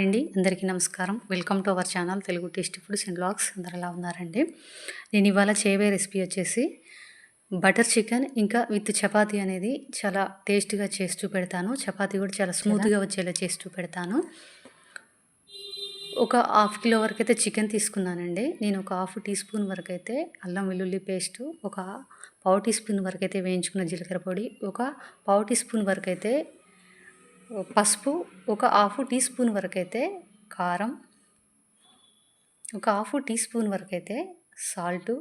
అండి అందరికీ నమస్కారం. Welcome to our channel Telugu tasty foods and blogs అందరు ఎలా ఉన్నారండి? నేను ఇవాళ చేయబోయే రెసిపీ వచ్చేసి బటర్ చికెన్ ఇంకా విత్ చపాతీ అనేది చాలా టేస్ట్గా చేసి చూపెడతాను. చపాతీ కూడా చాలా స్మూత్గా వచ్చేలా చేసి చూపెడతాను. ఒక హాఫ్ కిలో వరకు అయితే చికెన్ తీసుకున్నానండి. నేను ఒక హాఫ్ టీ స్పూన్ వరకు అయితే అల్లం వెల్లుల్లి పేస్ట్ ఒక పావు టీ స్పూన్ వరకు అయితే వేయించుకున్న జీలకర్ర పొడి ఒక పావు టీ స్పూన్ వరకు అయితే పసుపు ఒక హాఫ్ టీ స్పూన్ వరకు అయితే కారం ఒక హాఫ్ టీ స్పూన్ వరకు అయితే సాల్టు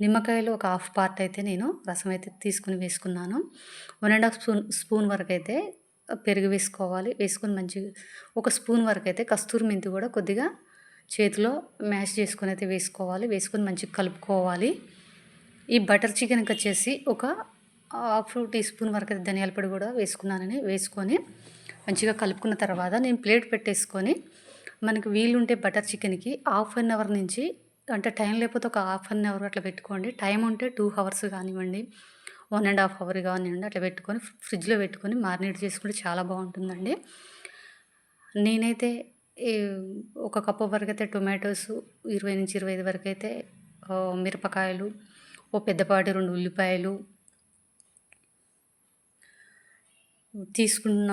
నిమ్మకాయలు ఒక హాఫ్ పార్ట్ అయితే నేను రసం అయితే తీసుకుని వేసుకున్నాను. One and half spoon spoon వరకు అయితే పెరుగు వేసుకోవాలి. వేసుకొని మంచిగా ఒక స్పూన్ వరకు అయితే కస్తూరి మెంతి కూడా కొద్దిగా చేతిలో మ్యాష్ చేసుకుని అయితే వేసుకోవాలి. వేసుకొని మంచిగా కలుపుకోవాలి. ఈ బటర్ చికెన్కి వచ్చేసి ఒక హాఫ్ టీ స్పూన్ వరకు అయితే ధనియాల పొడి కూడా వేసుకున్నానని వేసుకొని మంచిగా కలుపుకున్న తర్వాత నేను ప్లేట్ పెట్టేసుకొని మనకి వీలుంటే బటర్ చికెన్కి హాఫ్ అన్ అవర్ నుంచి అంటే టైం లేకపోతే ఒక హాఫ్ అన్ అవర్ అట్లా పెట్టుకోండి. టైం ఉంటే టూ అవర్స్ కానివ్వండి వన్ అండ్ హాఫ్ అవర్ కానివ్వండి అట్లా పెట్టుకొని ఫ్రిడ్జ్లో పెట్టుకొని మారినేట్ చేసుకుంటే చాలా బాగుంటుందండి. నేనైతే ఒక కప్పు వరకు అయితే టొమాటోస్ ఇరవై నుంచి ఇరవై ఐదు వరకు అయితే మిరపకాయలు ఓ పెద్దపాటి రెండు ఉల్లిపాయలు తీసుకున్న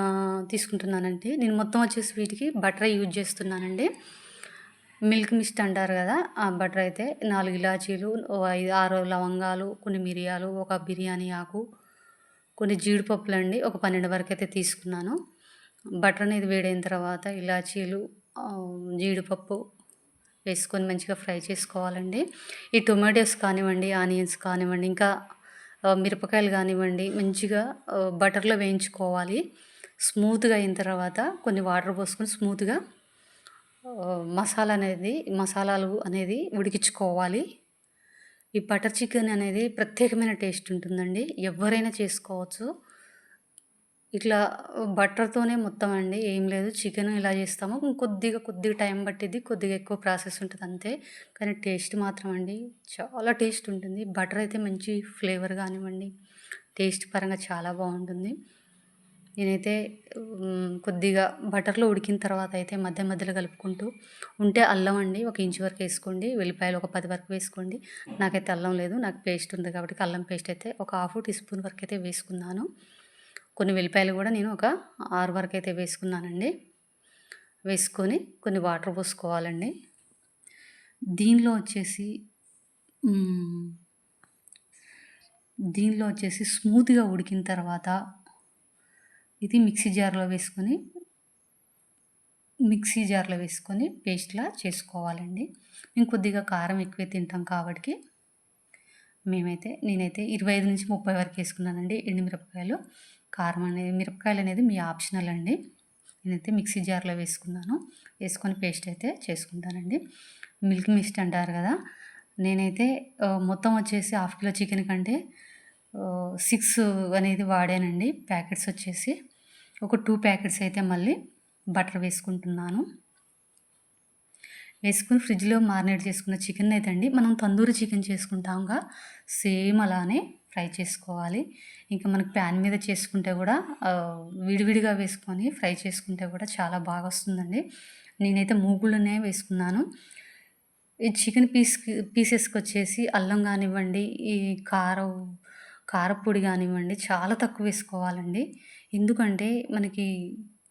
తీసుకుంటున్నానండి నేను మొత్తం వచ్చేసి వీటికి బటర్ యూజ్ చేస్తున్నానండి. మిల్క్ మిస్ట్ అంటారు కదా ఆ బటర్ అయితే నాలుగు ఇలాచీలు ఐదు ఆరు లవంగాలు కొన్ని మిరియాలు ఒక బిర్యానీ ఆకు కొన్ని జీడిపప్పులు అండి ఒక పన్నెండు వరకు అయితే తీసుకున్నాను. బటర్ అనేది వేడైన తర్వాత ఇలాచీలు జీడిపప్పు వేసుకొని మంచిగా ఫ్రై చేసుకోవాలండి. ఈ టొమాటోస్ కానివ్వండి ఆనియన్స్ కానివ్వండి ఇంకా మిరపకాయలు కానివ్వండి మంచిగా బటర్లో వేయించుకోవాలి. స్మూత్గా అయిన తర్వాత కొన్ని వాటర్ పోసుకొని స్మూత్గా మసాలా అనేది మసాలాలు అనేది ఉడికించుకోవాలి. ఈ బటర్ చికెన్ అనేది ప్రత్యేకమైన టేస్ట్ ఉంటుందండి. ఎవరైనా చేసుకోవచ్చు. ఇట్లా బటర్తోనే మొత్తం అండి. ఏం లేదు. చికెన్ ఇలా చేస్తాము. కొద్దిగా కొద్దిగా టైం పట్టిద్ది. కొద్దిగా ఎక్కువ ప్రాసెస్ ఉంటుంది అంతే. కానీ టేస్ట్ మాత్రం అండి చాలా టేస్ట్ ఉంటుంది. బటర్ అయితే మంచి ఫ్లేవర్ కానివ్వండి. టేస్ట్ పరంగా చాలా బాగుంటుంది. నేనైతే కొద్దిగా బటర్లో ఉడికిన తర్వాత అయితే మధ్య మధ్యలో కలుపుకుంటూ ఉంటే అల్లం అండి ఒక ఇంచు వరకు వేసుకోండి. వెల్లిపాయలు ఒక పది వరకు వేసుకోండి. నాకైతే అల్లం లేదు. నాకు పేస్ట్ ఉంది కాబట్టి అల్లం పేస్ట్ అయితే ఒక హాఫ్ టీ స్పూన్ వరకు అయితే వేసుకున్నాను. కొన్ని వెల్లిపాయలు కూడా నేను ఒక ఆరు వరకు అయితే వేసుకున్నానండి. వేసుకొని కొన్ని వాటర్ పోసుకోవాలండి. దీనిలో వచ్చేసి దీనిలో వచ్చేసి స్మూత్గా ఉడికిన తర్వాత ఇది మిక్సీ జార్లో వేసుకొని మిక్సీ జార్లో వేసుకొని పేస్ట్లా చేసుకోవాలండి. మేము కొద్దిగా కారం ఎక్కువే తింటాం కాబట్టి మేమైతే నేనైతే ఇరవై ఐదు నుంచి ముప్పై వరకు వేసుకున్నానండి ఎండుమిరపకాయలు. కారం అనేది మిరపకాయలు అనేది మీ ఆప్షనల్ అండి. నేనైతే మిక్సీ జార్లో వేసుకున్నాను. వేసుకొని పేస్ట్ అయితే చేసుకుంటానండి. మిల్క్ మిస్ట్ అంటారు కదా నేనైతే మొత్తం వచ్చేసి హాఫ్ కిలో చికెన్ కంటే సిక్స్ అనేది వాడానండి. ప్యాకెట్స్ వచ్చేసి ఒక టూ ప్యాకెట్స్ అయితే మళ్ళీ బటర్ వేసుకుంటున్నాను. వేసుకుని ఫ్రిడ్జ్లో మారినేట్ చేసుకున్న చికెన్ అయితే అండి. మనం తందూరి చికెన్ చేసుకుంటాంగా సేమ్ అలానే ఫ్రై చేసుకోవాలి. ఇంకా మనకి ప్యాన్ మీద చేసుకుంటే కూడా విడివిడిగా వేసుకొని ఫ్రై చేసుకుంటే కూడా చాలా బాగా వస్తుందండి. నేనైతే మూగుళ్ళనే వేసుకున్నాను. ఈ చికెన్ పీస్ పీసెస్కి వచ్చేసి అల్లం కానివ్వండి ఈ కారం కారపొడి కానివ్వండి చాలా తక్కువ వేసుకోవాలండి. ఎందుకంటే మనకి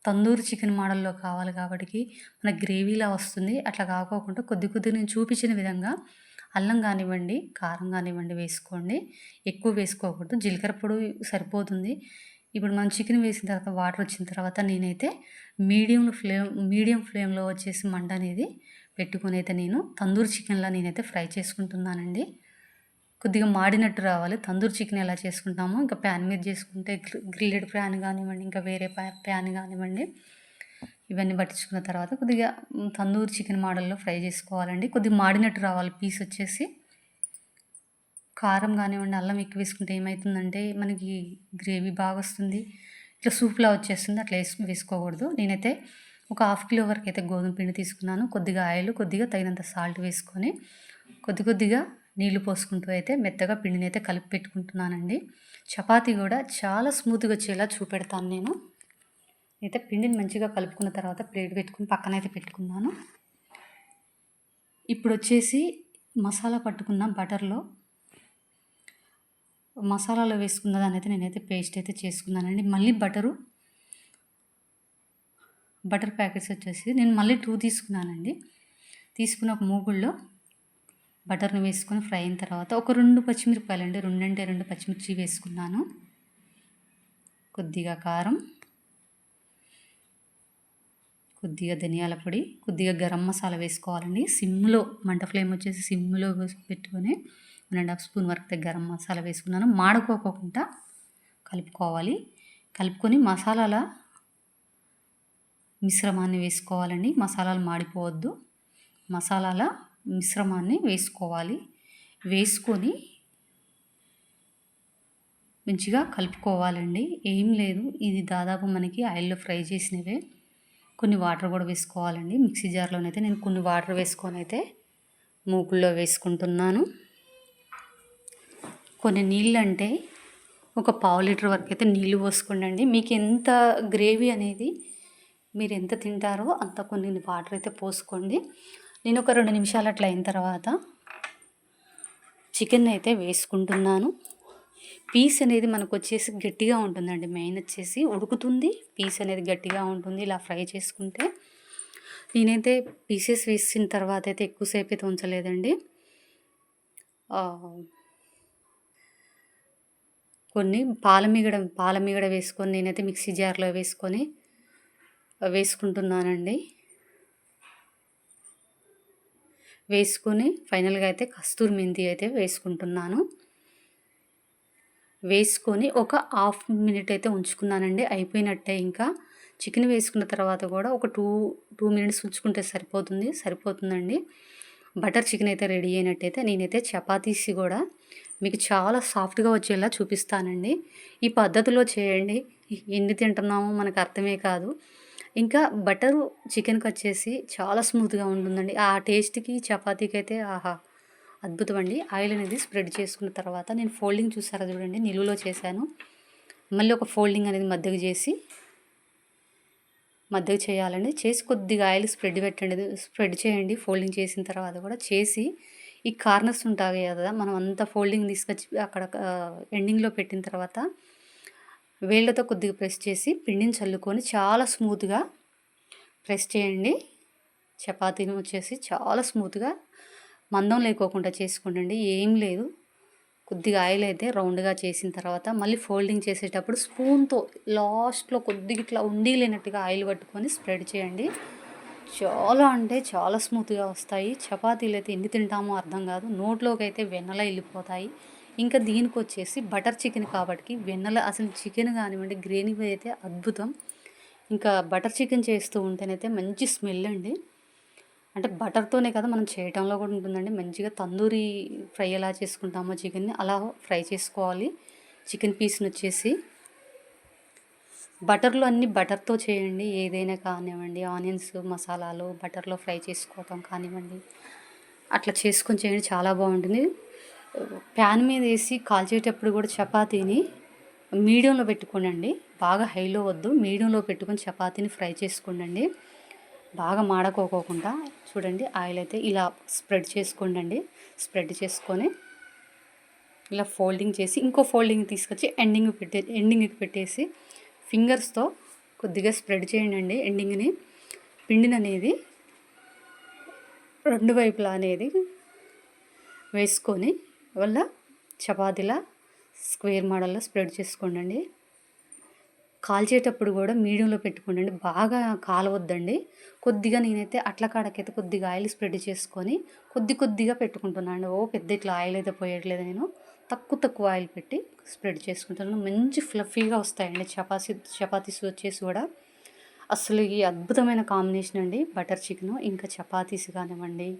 తందూరి చికెన్ మోడల్లో కావాలి కాబట్టి మనకి గ్రేవీలా వస్తుంది. అట్లా కాకోకుండా కొద్ది కొద్ది నేను చూపించిన విధంగా అల్లం కానివ్వండి కారం కానివ్వండి వేసుకోండి. ఎక్కువ వేసుకోకూడదు. జీలకర్ర పొడి సరిపోతుంది. ఇప్పుడు మనం చికెన్ వేసిన తర్వాత వాటర్ వచ్చిన తర్వాత నేనైతే మీడియం ఫ్లేమ్ మీడియం ఫ్లేమ్లో వచ్చేసి మంట అనేది పెట్టుకుని అయితే నేను తందూరి చికెన్లా నేనైతే ఫ్రై చేసుకుంటున్నానండి. కొద్దిగా మాడినట్టు రావాలి. తందూరి చికెన్ ఎలా చేసుకుంటామో ఇంకా ప్యాన్ మీద చేసుకుంటే గ్రిల్లెడ్ ప్యాన్ కానివ్వండి ఇంకా వేరే ప్యాన్ కానివ్వండి ఇవన్నీ పట్టించుకున్న తర్వాత కొద్దిగా తందూరి చికెన్ మోడల్లో ఫ్రై చేసుకోవాలండి. కొద్దిగా మాడినట్టు రావాలి పీస్ వచ్చేసి. కారం కానివ్వండి అల్లం ఎక్కువ వేసుకుంటే ఏమవుతుందంటే మనకి గ్రేవీ బాగా వస్తుంది. ఇట్లా సూప్లా వచ్చేస్తుంది అట్లా వేసు వేసుకోకూడదు. నేనైతే ఒక హాఫ్ కిలో వరకు అయితే గోధుమ పిండి తీసుకున్నాను. కొద్దిగా ఆయిల్ కొద్దిగా తగినంత సాల్ట్ వేసుకొని కొద్ది కొద్దిగా నీళ్ళు పోసుకుంటూ అయితే మెత్తగా పిండిని అయితే కలిపి పెట్టుకుంటున్నానండి. చపాతీ కూడా చాలా స్మూత్గా వచ్చేలా చూపెడతాను నేను. అయితే పిండిని మంచిగా కలుపుకున్న తర్వాత ప్లేట్ పెట్టుకుని పక్కనైతే పెట్టుకున్నాను. ఇప్పుడు వచ్చేసి మసాలా పట్టుకున్న బటర్లో మసాలాలో వేసుకున్న దాని అయితే నేనైతే పేస్ట్ అయితే చేసుకున్నానండి. మళ్ళీ బటరు బటర్ ప్యాకెట్స్ వచ్చేసి నేను మళ్ళీ టూ తీసుకున్నానండి. తీసుకున్న ఒక మూగుల్లో బటర్ని వేసుకొని ఫ్రై అయిన తర్వాత ఒక రెండు పచ్చిమిరపకాయలు అండి రెండంటే రెండు పచ్చిమిర్చి వేసుకున్నాను. కొద్దిగా కారం కొద్దిగా ధనియాల పొడి కొద్దిగా గరం మసాలా వేసుకోవాలండి. సిమ్లో మంట ఫ్లేమ్ వచ్చేసి సిమ్లో పెట్టుకొని వన్ అండ్ హాఫ్ స్పూన్ వరకు గరం మసాలా వేసుకున్నాను. మాడుకోకుండా కలుపుకోవాలి. కలుపుకొని మసాలాల మిశ్రమాన్ని వేసుకోవాలండి. మసాలాలు మాడిపోవద్దు. మసాలాల మిశ్రమాన్ని వేసుకోవాలి. వేసుకొని మంచిగా కలుపుకోవాలండి. ఏం లేదు. ఇది దాదాపు మనకి ఆయిల్లో ఫ్రై చేసినవే. కొన్ని వాటర్ కూడా వేసుకోవాలండి. మిక్సీ జార్లోనైతే నేను కొన్ని వాటర్ వేసుకొని అయితే మూకుల్లో వేసుకుంటున్నాను. కొన్ని నీళ్ళు అంటే ఒక పావు లీటర్ వరకు అయితే నీళ్ళు పోసుకోండి మీకు ఎంత గ్రేవీ అనేది మీరు ఎంత తింటారో అంత కొన్ని వాటర్ అయితే పోసుకోండి. నేను ఒక రెండు నిమిషాలు అట్లా అయిన తర్వాత చికెన్ అయితే వేసుకుంటున్నాను. పీస్ అనేది మనకు వచ్చేసి గట్టిగా ఉంటుందండి. మెయిన్ వచ్చేసి ఉడుకుతుంది. పీస్ అనేది గట్టిగా ఉంటుంది. ఇలా ఫ్రై చేసుకుంటే నేనైతే పీసెస్ వేసిన తర్వాత అయితే ఎక్కువసేపు అయితే ఉంచలేదండి. కొన్ని పాలమిగడ పాలమిగడ వేసుకొని నేనైతే మిక్సీ జార్లో వేసుకొని వేసుకుంటున్నానండి. వేసుకొని ఫైనల్గా అయితే కస్తూరి మెంతి అయితే వేసుకుంటున్నాను. వేసుకొని ఒక హాఫ్ మినిట్ అయితే ఉంచుకున్నానండి. అయిపోయినట్టే ఇంకా. చికెన్ వేసుకున్న తర్వాత కూడా ఒక టూ టూ మినిట్స్ ఉంచుకుంటే సరిపోతుంది సరిపోతుందండి. బటర్ చికెన్ అయితే రెడీ అయినట్టయితే నేనైతే చపాతీసి కూడా మీకు చాలా సాఫ్ట్గా వచ్చేలా చూపిస్తానండి. ఈ పద్ధతిలో చేయండి. ఎన్ని తింటున్నామో మనకు అర్థమే కాదు. ఇంకా బటరు చికెన్కి వచ్చేసి చాలా స్మూత్గా ఉంటుందండి. ఆ టేస్ట్కి చపాతీకి అయితే ఆహా! అద్భుతం అండి ఆయిల్ అనేది స్ప్రెడ్ చేసుకున్న తర్వాత నేను ఫోల్డింగ్ చూసారా చూడండి నిలువులో చేశాను. మళ్ళీ ఒక ఫోల్డింగ్ అనేది మధ్యకు చేసి మధ్యకు చేయాలండి. చేసి కొద్దిగా ఆయిల్ స్ప్రెడ్ పెట్టండి స్ప్రెడ్ చేయండి. ఫోల్డింగ్ చేసిన తర్వాత కూడా చేసి ఈ కార్నర్స్ ఉంటాయి కదా మనం అంత ఫోల్డింగ్ తీసుకొచ్చి అక్కడ ఎండింగ్లో పెట్టిన తర్వాత వేళ్ళతో కొద్దిగా ప్రెస్ చేసి పిండిని చల్లుకొని చాలా స్మూత్గా ప్రెస్ చేయండి. చపాతీని వచ్చేసి చాలా స్మూత్గా మందం లేకోకుండా చేసుకోండి ఏం లేదు. కొద్దిగా ఆయిల్ అయితే రౌండ్గా చేసిన తర్వాత మళ్ళీ ఫోల్డింగ్ చేసేటప్పుడు స్పూన్తో లాస్ట్లో కొద్దిగా ఇట్లా ఉండి లేనట్టుగా ఆయిల్ పట్టుకొని స్ప్రెడ్ చేయండి. చాలా అంటే చాలా స్మూత్గా వస్తాయి. చపాతీలు అయితే ఎన్ని తింటామో అర్థం కాదు. నోట్లోకి అయితే వెన్నెల వెళ్ళిపోతాయి ఇంకా దీనికి వచ్చేసి బటర్ చికెన్ కాబట్టి వెన్నెల అసలు చికెన్ కానివ్వండి గ్రేవీ అయితే అద్భుతం. ఇంకా బటర్ చికెన్ చేస్తూ ఉంటేనైతే మంచి స్మెల్ అండి. అంటే బటర్తోనే కదా మనం చేయటంలో కూడా ఉంటుందండి. మంచిగా తందూరి ఫ్రై ఎలా చేసుకుంటామో చికెన్ని అలా ఫ్రై చేసుకోవాలి. చికెన్ పీస్ని వచ్చేసి బటర్లో అన్ని బటర్తో చేయండి. ఏదైనా కానివ్వండి ఆనియన్స్ మసాలాలు బటర్లో ఫ్రై చేసుకోవటం కానివ్వండి అట్లా చేసుకొని చేయండి. చాలా బాగుంటుంది. ప్యాన్ మీద వేసి కాల్చేటప్పుడు కూడా చపాతీని మీడియంలో పెట్టుకోనండి. బాగా హైలో వద్దు. మీడియంలో పెట్టుకొని చపాతీని ఫ్రై చేసుకోండి బాగా మాడకోకోకుండా చూడండి ఆయిల్ అయితే ఇలా స్ప్రెడ్ చేసుకోండి స్ప్రెడ్ చేసుకొని ఇలా ఫోల్డింగ్ చేసి ఇంకో ఫోల్డింగ్ తీసుకొచ్చి ఎండింగ్ పెట్టే ఎండింగ్కి పెట్టేసి ఫింగర్స్తో కొద్దిగా స్ప్రెడ్ చేయండి ఎండింగ్ని పిండిని అనేది రెండు వైపులా అనేది వేసుకొని వల్ల చపాతీలా స్క్వేర్ మోడల్లో స్ప్రెడ్ చేసుకోండి కాల్చేటప్పుడు కూడా మీడియంలో పెట్టుకోండి బాగా కాలవద్దండి. కొద్దిగా నేనైతే అట్ల కాడకైతే కొద్దిగా ఆయిల్ స్ప్రెడ్ చేసుకొని కొద్ది కొద్దిగా పెట్టుకుంటున్నాను ఓ పెద్ద ఇట్లా ఆయిల్ అయితే పోయట్లేదు నేను. తక్కువ తక్కువ ఆయిల్ పెట్టి స్ప్రెడ్ చేసుకుంటాను. మంచి ఫ్లఫీగా వస్తాయండి చపాతీ చపాతీస్ వచ్చేసి కూడా. అసలు ఈ అద్భుతమైన కాంబినేషన్ అండి బటర్ చికెన్ ఇంకా చపాతీస్ కానివ్వండి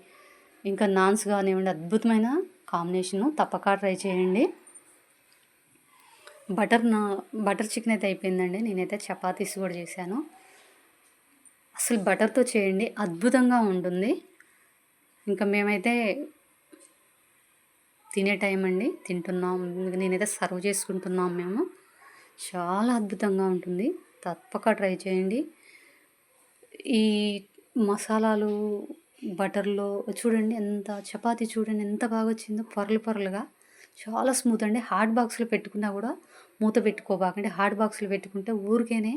ఇంకా నాన్స్ కానివ్వండి అద్భుతమైన కాంబినేషను తప్పక ట్రై చేయండి. బటర్ నా బటర్ చికెన్ అయితే అయిపోయిందండి. నేనైతే చపాతీస్ కూడా చేశాను. అసలు బటర్తో చేయండి అద్భుతంగా ఉంటుంది. ఇంకా మేమైతే తినే టైం అండి తింటున్నాం. నేనైతే సర్వ్ చేసుకుంటున్నాం మేము. చాలా అద్భుతంగా ఉంటుంది. తప్పక ట్రై చేయండి. ఈ మసాలాలు బటర్లో చూడండి ఎంత చపాతీ చూడండి ఎంత బాగా వచ్చిందో పొరలు పొరలుగా. చాలా స్మూత్ అండి. హార్డ్ బాక్స్లో పెట్టుకున్నా కూడా మూత పెట్టుకోబాకండి హార్డ్ బాక్స్లో పెట్టుకుంటే ఊరికేనే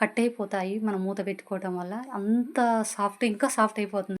కట్ అయిపోతాయి. మనం మూత పెట్టుకోవటం వల్ల అంత సాఫ్ట్ ఇంకా సాఫ్ట్ అయిపోతుంది.